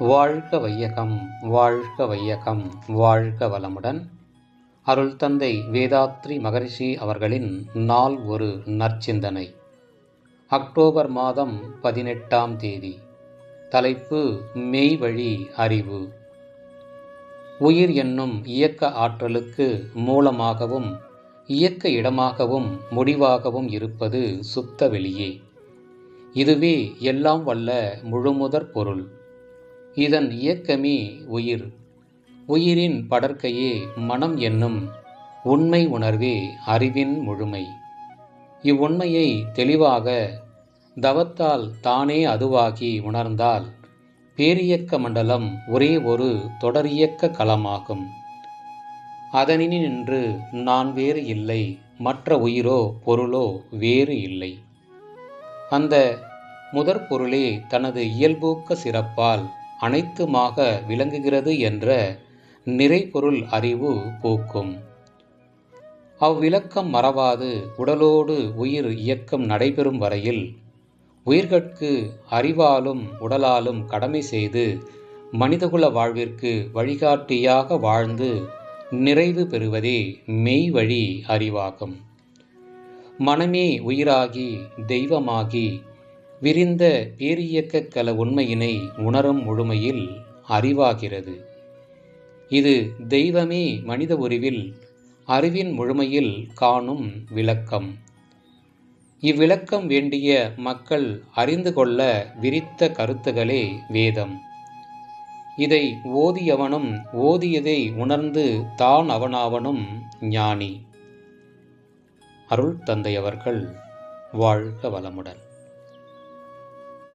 வாழ்க வையகம் வாழ்க வையகம் வாழ்க வளமுடன். அருள் தந்தை வேதாத்ரி மகரிஷி அவர்களின் நாள் ஒரு நற்சிந்தனை. அக்டோபர் மாதம் பதினெட்டாம் தேதி. தலைப்பு மெய்வழி அறிவு. உயிர் என்னும் இயக்க ஆற்றலுக்கு மூலமாகவும் இயக்க இடமாகவும் முடிவாகவும் இருப்பது சுத்த வெளியே. இதுவே எல்லாம் வல்ல முழுமுதற் பொருள். இதன் இயக்கமே உயிர். உயிரின் படர்க்கையே மனம் என்னும் உண்மை உணர்வே அறிவின் முழுமை. இவ்வுண்மையை தெளிவாக தவத்தால் தானே அதுவாகி உணர்ந்தால் பேரியக்க மண்டலம் ஒரே ஒரு தொடரியக்க களமாகும். அதனினின்று நான் வேறு இல்லை மற்ற உயிரோ பொருளோ வேறு இல்லை. அந்த முதற் பொருளே தனது இயல்பூக்க சிறப்பால் அனைத்துமாக விளங்குகிறது என்ற நிறைபொருள் அறிவு போக்கும். அவ்விளக்கம் மறவாது உடலோடு உயிர் இயக்கம் நடைபெறும் வரையில் உயிர்கட்கு அறிவாலும் உடலாலும் கடமை செய்து மனிதகுல வாழ்விற்கு வழிகாட்டியாக வாழ்ந்து நிறைவு பெறுவதே மெய் வழி அறிவாகும். மனமே உயிராகி தெய்வமாகி விரிந்த பேரியக்க கல உண்மையினை உணரும் முழுமையில் அறிவாகிறது. இது தெய்வமே மனித உருவில் அறிவின் முழுமையில் காணும் விளக்கம். இவ்விளக்கம் வேண்டிய மக்கள் அறிந்து கொள்ள விரித்த கருத்துகளே வேதம். இதை ஓதியவனும் ஓதியதை உணர்ந்து தான் அவனாவனும் ஞானி. அருள் தந்தையவர்கள் வாழ்க வளமுடன்.